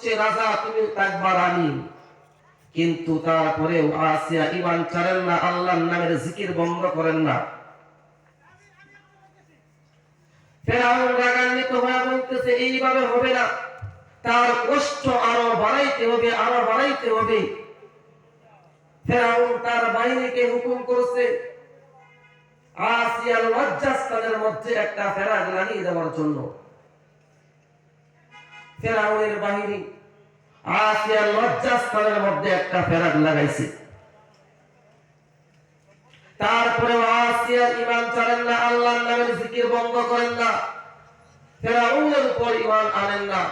হচ্ছে রাজা, তুমি থাকবা রানী কিন্তু তারপরেও আসিয়া ইমান ছাড়েন না, আল্লাহর নামের জিকির বন্ধ করেন না। তার কষ্ট আরও বাড়াইতে হবে, আরও বাড়াইতে হবে। তার হুকুম করছে মধ্যে একটা ফেরাগ লাগিয়ে দেওয়ার জন্য। ফেরাউনের বাহিনী আসিয়ার লজ্জাস্থানের মধ্যে একটা ফেরাগ লাগাইছে। তারপরে আসিয়ার ইমান ছাড়েন না, আল্লাহর নামের জিকির বন্ধ করেন না। ফেরাউনের উপর ইমান আনেন না।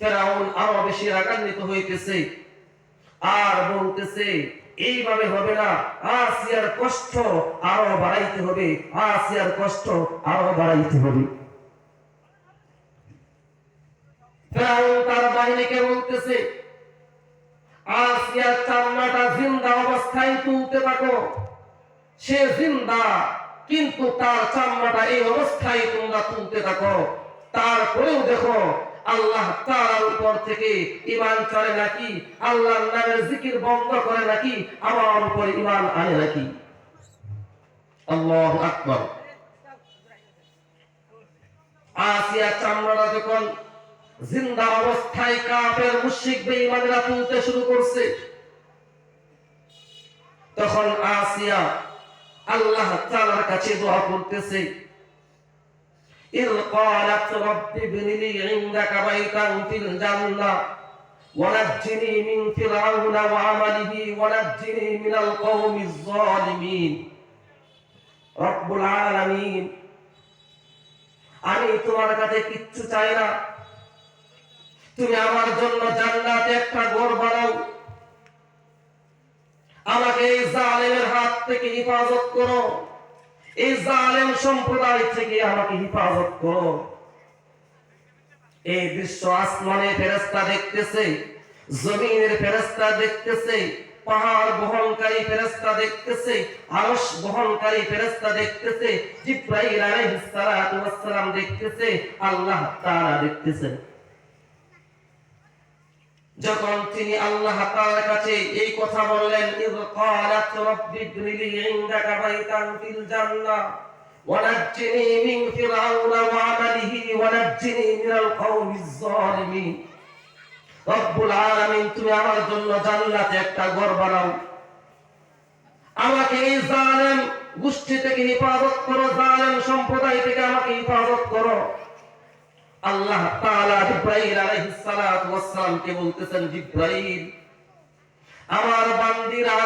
ফেরাউন আরও বেশি রাগান্বিত হইতেছে আর বলতেছে, এইভাবে হবে না, আসিয়ার কষ্ট আরও বাড়াইতে হবে, আসিয়ার কষ্ট আরও বাড়াইতে হবে। ফেরাউন তার বাহিনীকে বলতেছে আসিয়ার চামড়াটা জিন্দা অবস্থায় তুলতে থাকো। সে জিন্দা, কিন্তু তার চামড়াটা এই অবস্থায় তোমরা তুলতে থাকো। তারপরেও দেখো, আল্লাহ তার উপর থেকে ইমান চলে নাকি, আল্লাহর নামের জিকির বন্ধ করে নাকি, আমার উপর ইমান আনে নাকি? আল্লাহ আকবর। আসিয়া চামড়াটা যখন জিন্দা অবস্থায় কাফের মুশরিক বেঈমানরা তুলতে শুরু করছে তখন আসিয়া আল্লাহ তাআলার কাছে দোয়া করতেছে إذ قالت رب ابن لي عندك بيتا في الجنة ونجني من فرعون وعمله ونجني من القوم الظالمين رب العالمين আমি তোমার কাছে কিচ্ছু চাই না তুমি আমার জন্য জান্নাতে একটা ঘর বানাও। আমাকে এই জালেমের হাত থেকে হেফাজত করো। এই জালেম সম্প্রদায় থেকে আমাকে হেফাজত করো। এই দৃশ্য আসমানে ফেরেস্তা দেখতেছে, জমিনের ফেরেস্তা দেখতেছে, পাহাড় বহনকারী ফেরেস্তা দেখতেছে, আরশ বহনকারী ফেরেস্তা দেখতেছে, জিব্রাইল আলাইহিস সালাতু ওয়াস সালাম দেখতেছে, আল্লাহ তাআলা দেখতেছেন। যখন তিনি আল্লাহ তাআলার কাছে এই কথা বললেন ইয ক্বালাত রাব্বি ইবনিলি ইনদাকা বাইতান ফিল জান্নাহ ونجني من فرعون وعمله ونجني من القوم الظالمين রব্বুল আলামিন তুমি আমার জন্য জান্নাতে একটা ঘর বানাও আমাকে এই জালেম গোষ্ঠী থেকে হেফাজত করো জালেম সম্প্রদায় থেকে আমাকে হেফাজত করো আল্লাহ তাআলা জিব্রাইল আলাইহিস সালাতু ওয়াস সালামকে বলতেছেন, জিব্রাইল, আমার বান্দিরা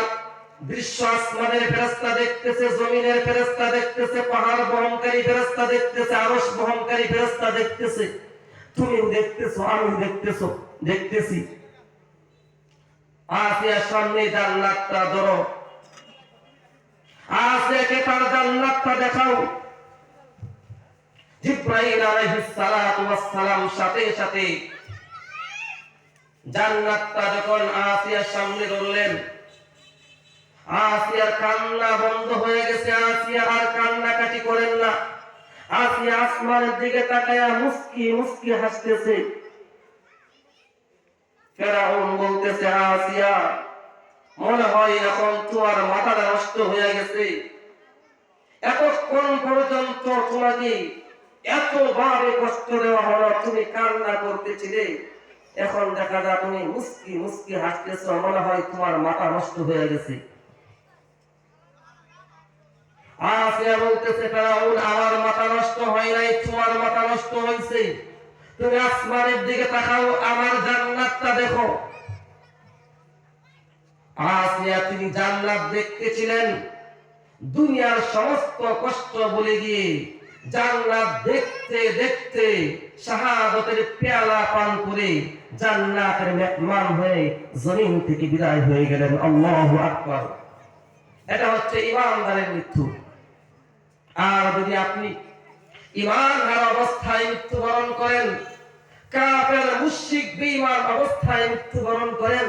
দৃশ্য আসমানের ফেরেশতা দেখতেছে, জমিনের ফেরেশতা দেখতেছে, পাহাড় বহনকারী ফেরেশতা দেখতেছে, আরশ বহনকারী ফেরেশতা দেখতেছে। তুমিও দেখতেছো, আমিও দেখতেছো, দেখতেছি। আসিয়ার সামনে জান্নাতটা ধরো। আসিয়াকে তার জান্নাতটা দেখাও। জিব্রাইল আলাইহিস সালাতু ওয়াস সালাম সাথে সাথে জান্নাতটা যখন আসিয়ার সামনে ধরলেন, আসিয়ার কান্না বন্ধ হয়ে গেছে, আসিয়া আর কান্নাকাটি করেন না। আসিয়া আসমানের দিকে তাকায়া মুস্কি মুস্কি হাসতেছে। ফেরাউন বলতেছে, আসিয়া, মনে হয় এখন তোমার মাথাটা নষ্ট হয়ে গেছে। এতক্ষণ পর্যন্ত তোমাকে এতভাবে কষ্ট দেওয়া হলো, তুমি কান্না করতেছিলে। এখন দেখা যায় তুমি মুস্কি মুস্কি হাসতেছ, মনে হয় তোমার মাথা নষ্ট হয়ে গেছে। দিকে তাকাও, আমার দেখতেছিলেন। দুনিয়ার সমস্ত কষ্ট বলে গিয়ে জান্নাত দেখতে দেখতে শাহাদতের পেয়ালা পান করে জান্নাতের মেহমান হয়ে জমিন থেকে বিদায় হয়ে গেলেন। আল্লাহু আকবার। এটা হচ্ছে ইমানদারের মৃত্যু। আর যদি আপনি ইমান হারা অবস্থায় মৃত্যুবরণ করেন, কাফের, মুশরিক, বেঈমান অবস্থায় মৃত্যুবরণ করেন,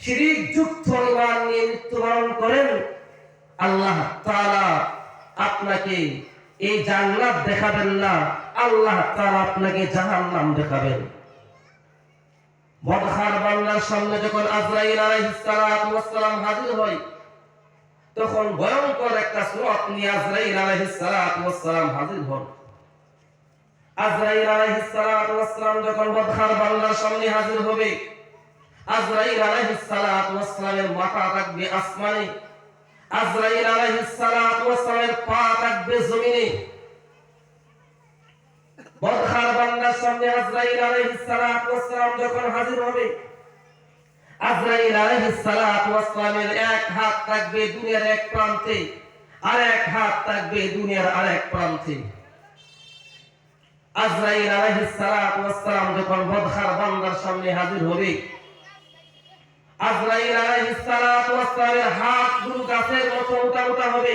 শিরিক যুক্ত ইমান নিয়ে মৃত্যুবরণ করেন, আল্লাহ তাআলা আপনাকে এই জান্নাত দেখাবেন না, আল্লাহ তাআলা আপনাকে জাহান্নাম দেখাবেন। বদখার বান্দার সামনে যখন আজরাইল আলাইহিস সালাতু ওয়াস সালাম হাজির হয়, তখন ভয়ঙ্কর একটা সুরত নিয়ে আজরাইল আলাইহিস সালাতু হাজির হন। আজরাইল আলাইহিস সালাতু ওয়াস সালাম যখন বদখার বান্দার সামনে হাজির হবে, আজরাইল আলাইহিস সালাতু ওয়াস সালামের মাথা থাকবে আসমানে। আজরাইল আলাইহিস পা থাকবে জমিনে। বদখার বান্দার সামনে আজরাইল আলাইহিস যখন হাজির হবে, আজরাইল আলাইহিস এক হাত থাকবে দুনিয়ার এক প্রান্তে, আর এক হাত থাকবে দুনিয়ার আরেক প্রান্তে। আজরাইল আলাইহিস সালাতু ওয়াস যখন বদখার বান্দার সামনে হাজির হবে আজরাইল আলাইহিস সালামের হাতগুলো গাছের মতো উঠা উঠা হবে?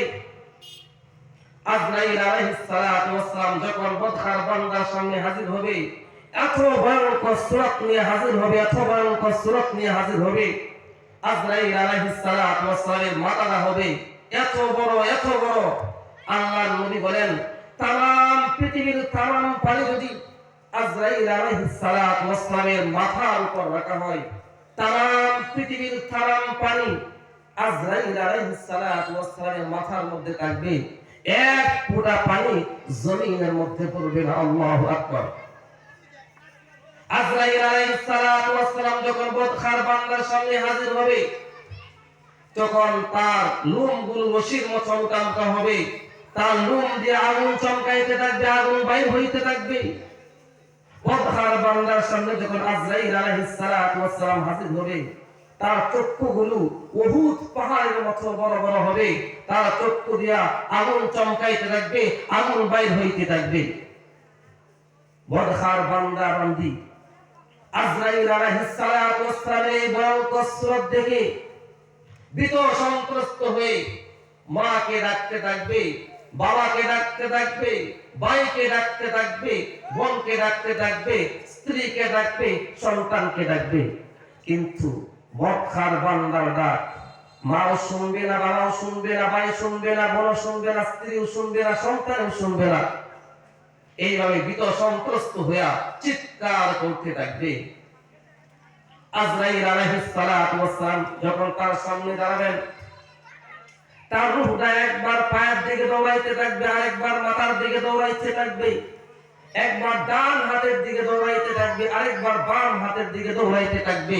আজরাইল আলাইহিস যখন বদখার বান্দার সামনে হাজির হবে, এত নিয়ে হাজির হবে, এত নিয়ে হাজির হবে। আজরাইল হবে, এত বড় এত বড়। নবী বলেন তাম পৃথিবীর তাম পানি যদি আজরাইল আলাইহিস মাথার উপর রাখা হয় তাম পৃথিবীর পানি আজরাইল আলাইহিস সালাতু ওয়াস সালামের মাথার মধ্যে থাকবে। এক ফোঁটা পানি জমিনের মধ্যে পড়বে না, আল্লাহু আকবার। আজরাইল আলাইহিস সালাতু ওয়াস সালাম যখন বদখার বান্দার সামনে হাজির হবে, তখন তার লোমগুলো মতো হবে। তার লোম দিয়ে আগুন চমকাইতে থাকবে, আগুন বাইর হইতে থাকবে। বদখার বান্দার সামনে যখন আজরাইল আলাইহিস সালাতু ওয়াস হাজির হবে, তার চক্ষুগুলো অভূত পাহাড়ের মতো বড় বড় হবে, তার চক্ষু দিয়া আগুন চমকাইতে থাকবে, আগুন বাইর হইতে থাকবে। বদখার বান্দা বান্দি, আজরাইল আলাইহিস সালাতু ওয়াস সালামের এই ভয়ঙ্কর সুরত দেখে ভীত সন্ত্রস্ত হয়ে মাকে ডাকতে থাকবে বাবাকে ডাকতে থাকবে ভাইকে ডাকতে থাকবে বোনকে ডাকতে থাকবে স্ত্রীকে ডাকবে, সন্তানকে ডাকবে। কিন্তু বক্ষার বান্দার ডাক মাও শুনবে না, বাবাও শুনবে না, ভাই শুনবে না, বোনও শুনবে না, স্ত্রীও শুনবে না, সন্তানও শুনবে না। এইভাবে ভীত সন্ত্রস্ত হইয়া চিৎকার করতে থাকবে। আজরাইল আলাইহিস সালাম যখন তার সামনে দাঁড়াবেন তার রূহটা একবার পায়ের দিকে দৌড়াইতে থাকবে, আরেকবার মাথার দিকে দৌড়াইতে থাকবে। একবার ডান হাতের দিকে দৌড়াইতে থাকবে, আরেকবার বাম হাতের দিকে দৌড়াইতে থাকবে।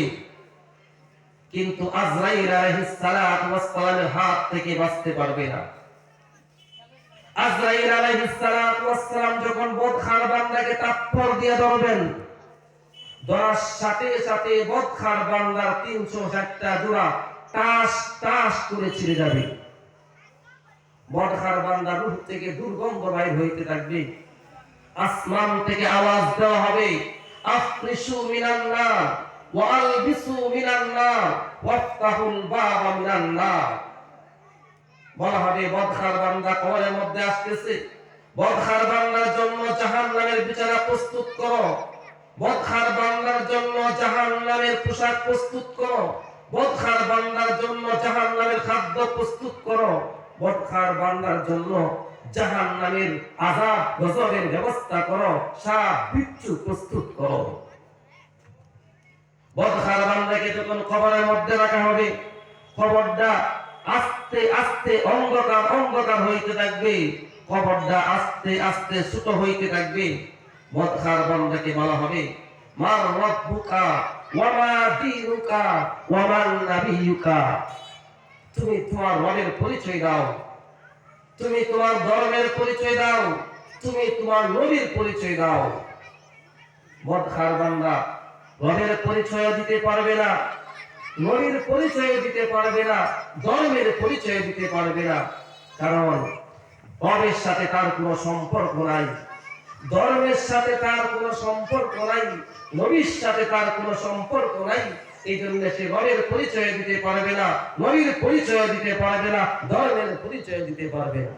কিন্তু আজরাইল আলাইহিস সালাতু ওয়াস সালামের হাত থেকে বাঁচতে পারবে না। আজরাইল আলাইহিস সালাতু ওয়াস সালাম যখন বদখার বান্দাকে তাপ্পর দিয়ে ধরবেন, ধরার সাথে সাথে বদখার বান্দার তিনশো ষাটটা জোড়া টাস টাস করে ছিঁড়ে যাবে। বদখার বান্দা রূপ থেকে দুর্গন্ধ বাইর হইতে থাকবে। আসমান থেকে আওয়াজ দেওয়া হবে। আফরিসু মিনান নার ওয়া আলবিসু মিনান নার, ওয়াফতাহুল বাবা মিনান নার। বলা হবে বদখার বান্দা কবরের মধ্যে আসতেছে। বদখার বান্দার জন্য জাহান্নামের বিছানা প্রস্তুত করো। বদখার বান্দার জন্য জাহান্নামের পোশাক প্রস্তুত করো। বদখার বান্দার জন্য জাহান্নামের খাদ্য প্রস্তুত করো। বদখার বান্দার জন্য জাহান্নামের আযাব গজবের ব্যবস্থা করো, সাপ, বিচ্ছু প্রস্তুত করো। বদখার বান্দাকে যখন কবরের মধ্যে রাখা হবে, খবরটা আস্তে আস্তে অন্ধকার অন্ধকার হইতে থাকবে কবরটা আস্তে আস্তে ছোট হইতে থাকবে। বদখার বান্দাকে বলা হবে, মার রব্বুকা, ওয়া মা দীনুকা, ওয়া মান নাবিয়ুকা। তুমি তোমার রবের পরিচয় দাও। তুমি তোমার ধর্মের পরিচয় দাও। তুমি তোমার নবীর পরিচয় দাও। বদখার বান্দা, রবের পরিচয় দিতে পারবে না। নবীর পরিচয় দিতে পারবে না। ধর্মের পরিচয় দিতে পারবে না। কারণ রবের সাথে তার কোনো সম্পর্ক নাই। ধর্মের সাথে তার কোনো সম্পর্ক নাই। নবীর সাথে তার কোনো সম্পর্ক নাই। এই জন্য সে রবের পরিচয় দিতে পারবে না, নবীর পরিচয় দিতে পারবে না, ধর্মের পরিচয় দিতে পারবে না।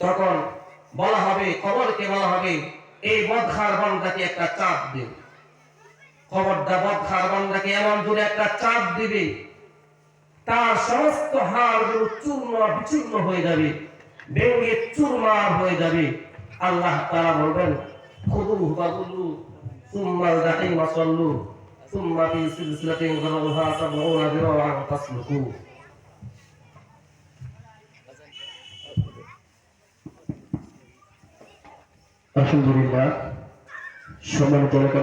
তখন বলা হবে, খবরকে বলা হবে, এই বদখার বান্দাকে একটা চাপ দিন খবরটা বদখার বান্দাকে এমন দূরে একটা চাপ দিবে, তার সমস্ত হাড়গুলো চূর্ণ বিচূর্ণ হয়ে যাবে ভেঙে চুরমার হয়ে যাবে। আল্লাহ তারা বলবেন, খুদু বাবুলু ثم الجحيم صلوه ثم في سلسلة غرضها سبعون ذراعا فاسلكوه الحمد لله شمال جلك